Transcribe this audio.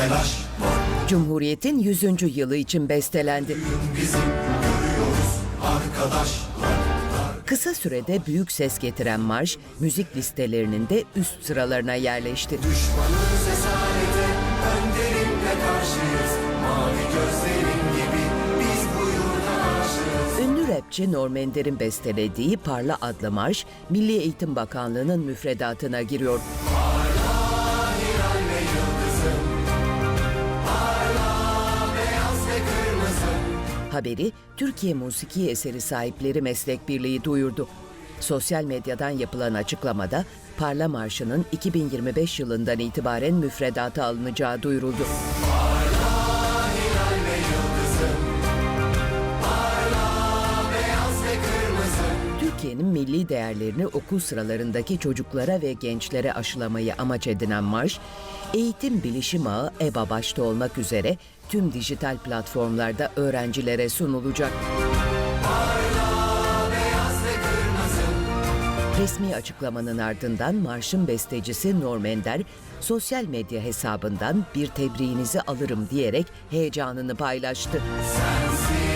telaş var Cumhuriyet'in 100. yılı için bestelendi. bizim Yürüyoruz arkadaşlar Kısa sürede büyük ses getiren marş, müzik listelerinin de üst sıralarına yerleşti. Düşmanız esarete Önderimle karşıyız Mavi gözlerin gibi Biz bu yurda aşığız Ünlü rapçi Norm Ender'in bestelediği Parla adlı marş, Milli Eğitim Bakanlığı'nın müfredatına giriyor. Haberi Türkiye Musiki Eseri Sahipleri Meslek Birliği duyurdu. Sosyal medyadan yapılan açıklamada Parla Marşı'nın 2025 yılından itibaren müfredata alınacağı duyuruldu. Türkiye'nin milli değerlerini okul sıralarındaki çocuklara ve gençlere aşılamayı amaç edinen marş, eğitim bilişim ağı EBA başta olmak üzere tüm dijital platformlarda öğrencilere sunulacak. Resmi açıklamanın ardından marşın bestecisi Norm Ender, sosyal medya hesabından bir tebriğinizi alırım diyerek heyecanını paylaştı. Sensin